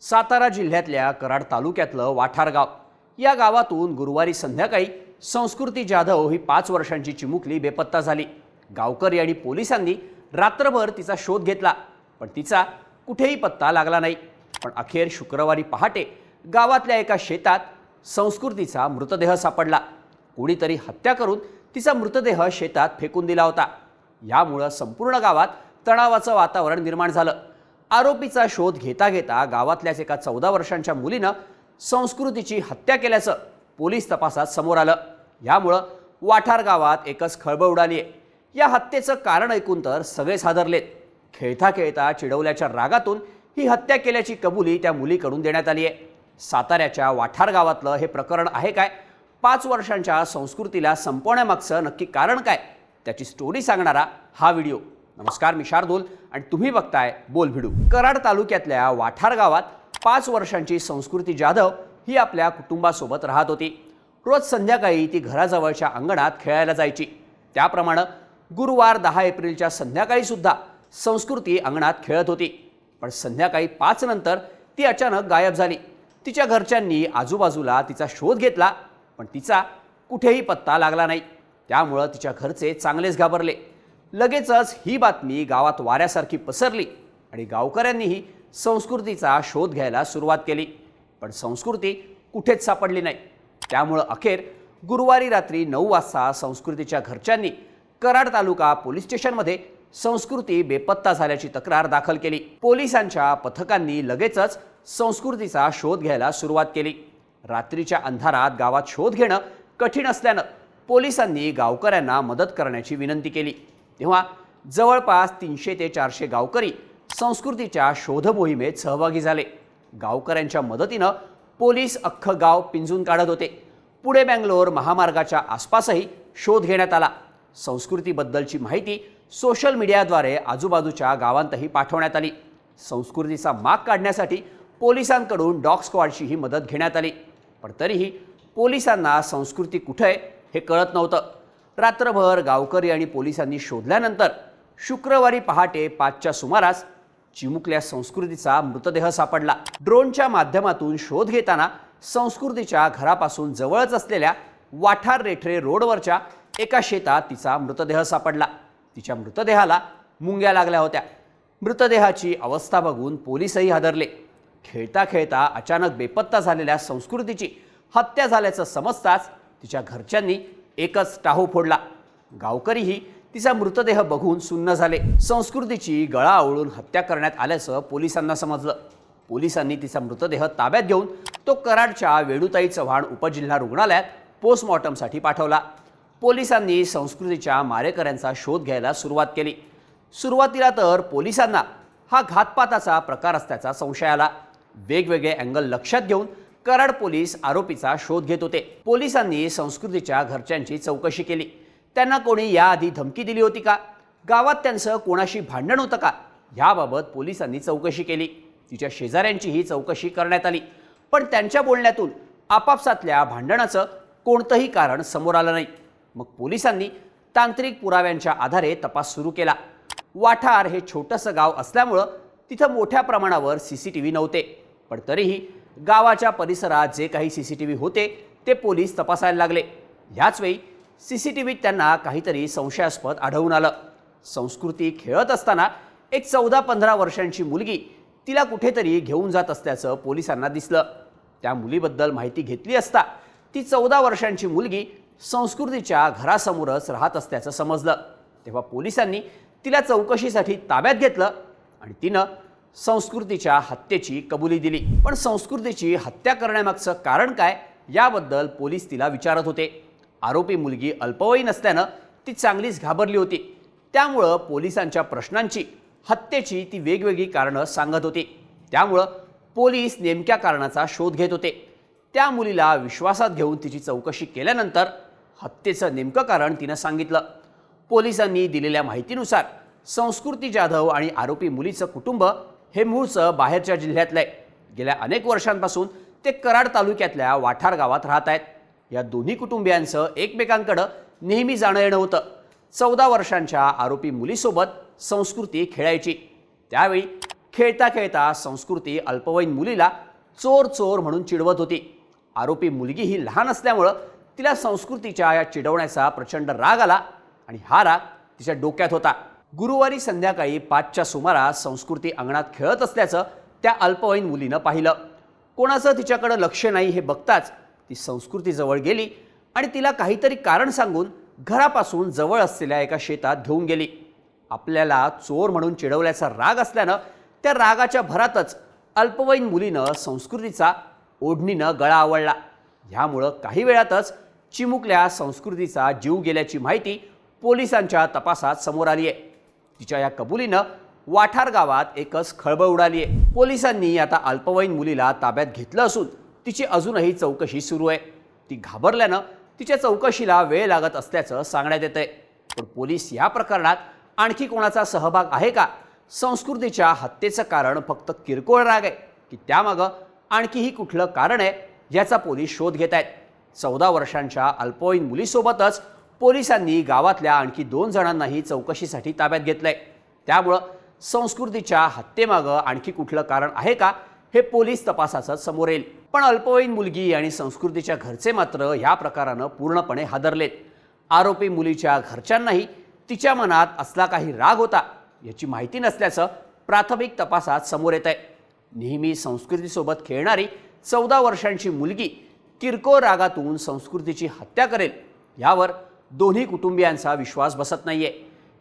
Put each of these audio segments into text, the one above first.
सातारा जिल्ह्यातल्या कराड तालुक्यातलं वाठार गाव. या गावातून गुरुवारी संध्याकाळी संस्कृती जाधव ही पाच वर्षांची चिमुकली बेपत्ता झाली. गावकरी आणि पोलिसांनी रात्रभर तिचा शोध घेतला पण तिचा कुठेही पत्ता लागला नाही. पण अखेर शुक्रवारी पहाटे गावातल्या एका शेतात संस्कृतीचा मृतदेह सापडला. कोणीतरी हत्या करून तिचा मृतदेह शेतात फेकून दिला होता. यामुळं संपूर्ण गावात तणावाचं वातावरण निर्माण झालं. आरोपीचा शोध घेता घेता गावातल्याच एका चौदा वर्षांच्या मुलीनं संस्कृतीची हत्या केल्याचं पोलीस तपासात समोर आलं. यामुळं वाठार गावात एकच खळबळ उडाली आहे. या हत्येचं कारण ऐकून तर सगळेच हादरलेत खेळता खेळता चिडवल्याच्या रागातून ही हत्या केल्याची कबुली त्या मुलीकडून देण्यात आली आहे. साताऱ्याच्या वाठार गावातलं हे प्रकरण आहे काय? पाच वर्षांच्या संस्कृतीला संपवण्यामागचं नक्की कारण काय? त्याची स्टोरी सांगणारा हा व्हिडिओ. नमस्कार मी शार्दूल आणि तुम्ही बघताय बोल भिडू. कराड तालुक्यातल्या वाठार गावात पाच वर्षांची संस्कृती जाधव ही आपल्या कुटुंबासोबत राहत होती. रोज संध्याकाळी ती घराजवळच्या अंगणात खेळायला जायची. त्याप्रमाणे गुरुवार दहा एप्रिलच्या संध्याकाळी सुद्धा संस्कृती अंगणात खेळत होती. पण संध्याकाळी पाच नंतर ती अचानक गायब झाली. तिच्या घरच्यांनी आजूबाजूला तिचा शोध घेतला पण तिचा कुठेही पत्ता लागला नाही. त्यामुळं तिच्या घरचे चांगलेच घाबरले. लगेचच ही बातमी गावात वाऱ्यासारखी पसरली आणि गावकऱ्यांनीही संस्कृतीचा शोध घ्यायला सुरुवात केली. पण संस्कृती कुठेच सापडली नाही. त्यामुळं अखेर गुरुवारी रात्री नऊ वाजता संस्कृतीच्या घरच्यांनी कराड तालुका पोलीस स्टेशनमध्ये संस्कृती बेपत्ता झाल्याची तक्रार दाखल केली. पोलिसांच्या पथकांनी लगेचच संस्कृतीचा शोध घ्यायला सुरुवात केली. रात्रीच्या अंधारात गावात शोध घेणं कठीण असल्यानं पोलिसांनी गावकऱ्यांना मदत करण्याची विनंती केली. तेव्हा जवळपास तीनशे ते चारशे गावकरी संस्कृतीच्या शोध मोहिमेत सहभागी झाले. गावकऱ्यांच्या मदतीनं पोलीस अख्खं गाव पिंजून काढत होते. पुणे बँगलोर महामार्गाच्या आसपासही शोध घेण्यात आला. संस्कृतीबद्दलची माहिती सोशल मीडियाद्वारे आजूबाजूच्या गावांतही पाठवण्यात आली. संस्कृतीचा माग काढण्यासाठी पोलिसांकडून डॉग स्क्वॉडचीही मदत घेण्यात आली. पण तरीही पोलिसांना संस्कृती कुठे आहे हे कळत नव्हतं. रात्रभर गावकरी आणि पोलिसांनी शोधल्यानंतर शुक्रवारी पहाटे पाचच्या सुमारास चिमुकल्या संस्कृतीचा मृतदेह सापडला. ड्रोनच्या माध्यमातून शोध घेताना संस्कृतीच्या घरापासून जवळच असलेल्या वाठार रेठरे रोडवरच्या एका शेतात तिचा मृतदेह सापडला. तिच्या मृतदेहाला मुंग्या लागल्या होत्या. मृतदेहाची अवस्था बघून पोलीसही हादरले. खेळता खेळता अचानक बेपत्ता झालेल्या संस्कृतीची हत्या झाल्याचं समजताच तिच्या घरच्यांनी एकच टाहू फोडला. गावकरीही तिचा मृतदेह बघून सुन्न झाले. संस्कृतीची गळा आवळून हत्या करण्यात आल्याचं पोलिसांना समजलं. पोलिसांनी तिचा मृतदेह ताब्यात घेऊन तो कराडच्या वेणुताई चव्हाण उपजिल्हा रुग्णालयात पोस्टमॉर्टमसाठी पाठवला. पोलिसांनी संस्कृतीच्या मारेकऱ्यांचा शोध घ्यायला सुरुवात केली. सुरुवातीला तर पोलिसांना हा घातपाताचा प्रकार असल्याचा संशय आला. वेगवेगळे अँगल लक्षात घेऊन कराड पोलीस आरोपीचा शोध घेत होते. पोलिसांनी संस्कृतीच्या घरच्यांची चौकशी केली. त्यांना कोणी याआधी धमकी दिली होती का? गावात त्यांचं कोणाशी भांडण होतं का? याबाबत पोलिसांनी चौकशी केली. तिच्या शेजाऱ्यांचीही चौकशी करण्यात आली. पण त्यांच्या बोलण्यातून आपापसातल्या भांडणाचं कोणतंही कारण समोर आलं नाही. मग पोलिसांनी तांत्रिक पुराव्यांच्या आधारे तपास सुरू केला. वाठार हे छोटंसं गाव असल्यामुळं तिथं मोठ्या प्रमाणावर सी सी टी व्ही नव्हते. पण तरीही गावाच्या परिसरात जे काही सी सी टी व्ही होते ते पोलीस तपासायला लागले. ह्याच वेळी सी सी टी व्हीत त्यांना काहीतरी संशयास्पद आढळून आलं. संस्कृती खेळत असताना एक चौदा पंधरा वर्षांची मुलगी तिला कुठेतरी घेऊन जात असल्याचं पोलिसांना दिसलं. त्या मुलीबद्दल माहिती घेतली असता ती चौदा वर्षांची मुलगी संस्कृतीच्या घरासमोरच राहत असल्याचं समजलं. तेव्हा पोलिसांनी तिला चौकशीसाठी ताब्यात घेतलं आणि तिनं संस्कृतीच्या हत्येची कबुली दिली. पण संस्कृतीची हत्या करण्यामागचं कारण काय? याबद्दल पोलीस तिला विचारत होते. आरोपी मुलगी अल्पवयीन असल्यानं ती चांगलीच घाबरली होती. त्यामुळं पोलिसांच्या प्रश्नांची हत्येची ती वेगवेगळी कारणं सांगत होती. त्यामुळं पोलीस नेमक्या कारणाचा शोध घेत होते. त्या मुलीला विश्वासात घेऊन तिची चौकशी केल्यानंतर हत्येचं नेमकं कारण तिनं सांगितलं. पोलिसांनी दिलेल्या माहितीनुसार संस्कृती जाधव आणि आरोपी मुलीचं कुटुंब हे मूळचं बाहेरच्या जिल्ह्यातलं. आहे गेल्या अनेक वर्षांपासून ते कराड तालुक्यातल्या वाठार गावात राहत आहेत. या दोन्ही कुटुंबियांचं एकमेकांकडं नेहमी जाणं येणं होतं. चौदा वर्षांच्या आरोपी मुलीसोबत संस्कृती खेळायची. त्यावेळी खेळता खेळता संस्कृती अल्पवयीन मुलीला चोर चोर म्हणून चिडवत होती. आरोपी मुलगी ही लहान असल्यामुळं तिला संस्कृतीच्या या चिडवण्याचा प्रचंड राग आला आणि हा राग तिच्या डोक्यात होता. गुरुवारी संध्याकाळी पाचच्या सुमारास संस्कृती अंगणात खेळत असल्याचं त्या अल्पवयीन मुलीनं पाहिलं. कोणाचं तिच्याकडं लक्ष नाही हे बघताच ती संस्कृतीजवळ गेली आणि तिला काहीतरी कारण सांगून घरापासून जवळ असलेल्या एका शेतात घेऊन गेली. आपल्याला चोर म्हणून चिडवल्याचा राग असल्यानं त्या रागाच्या भरातच अल्पवयीन मुलीनं संस्कृतीचा ओढणीनं गळा आवळला. ह्यामुळं काही वेळातच चिमुकल्या संस्कृतीचा जीव गेल्याची माहिती पोलिसांच्या तपासात समोर आली आहे तिच्या या कबुलीनं वाठार गावात एकच खळबळ उडाली आहे पोलिसांनी आता अल्पवयीन मुलीला ताब्यात घेतलं असून तिची अजूनही चौकशी सुरू आहे. ती घाबरल्यानं तिच्या चौकशीला वेळ लागत असल्याचं सांगण्यात येतंय. पण पोलीस या प्रकरणात आणखी कोणाचा सहभाग आहे का? संस्कृतीच्या हत्येचं कारण फक्त किरकोळ राग आहे की त्यामागं आणखीही कुठलं कारण आहे याचा पोलीस शोध घेत आहेत चौदा वर्षांच्या अल्पवयीन मुलीसोबतच पोलिसांनी गावातल्या आणखी दोन जणांनाही चौकशीसाठी ताब्यात घेतलंय. त्यामुळं संस्कृतीच्या हत्येमागं आणखी कुठलं कारण आहे का हे पोलीस तपासाचं समोर येईल. पण अल्पवयीन मुलगी आणि संस्कृतीच्या घरचे मात्र या प्रकारानं पूर्णपणे हादरलेत. आरोपी मुलीच्या घरच्यांनाही तिच्या मनात असला काही राग होता याची माहिती नसल्याचं प्राथमिक तपासात समोर येत आहे नेहमी संस्कृतीसोबत खेळणारी चौदा वर्षांची मुलगी किरकोळ रागातून संस्कृतीची हत्या करेल यावर दोन्ही कुटुंबियांचा विश्वास बसत नाहीये.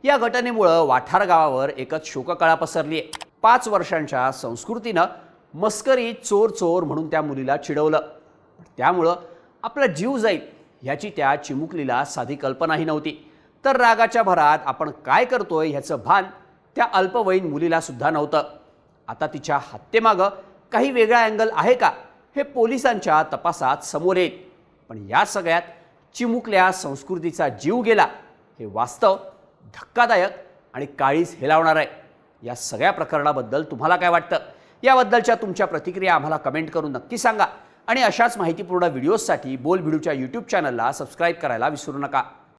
या घटनेमुळं वाठार गावावर एकच शोककळा पसरली आहे पाच वर्षांच्या संस्कृतीनं मस्करी चोर चोर म्हणून त्या मुलीला चिडवलं. त्यामुळं आपला जीव जाईल ह्याची त्या चिमुकलीला साधी कल्पनाही नव्हती. तर रागाच्या भरात आपण काय करतोय ह्याचं भान त्या अल्पवयीन मुलीला सुद्धा नव्हतं. आता तिच्या हत्येमागं काही वेगळा अँगल आहे का हे पोलिसांच्या तपासात समोर येईल. पण या सगळ्यात चिमुकल्या संस्कृतीचा जीव गेला हे वास्तव धक्कादायक आणि काळीज हेलावणार आहे. या सगळ्या प्रकरणाबद्दल तुम्हाला काय वाटतं? याबद्दलच्या तुमच्या प्रतिक्रिया आम्हाला कमेंट करून नक्की सांगा. आणि अशाच माहितीपूर्ण व्हिडिओजसाठी बोल व्हिडिओच्या यूट्यूब चॅनलला सबस्क्राईब करायला विसरू नका.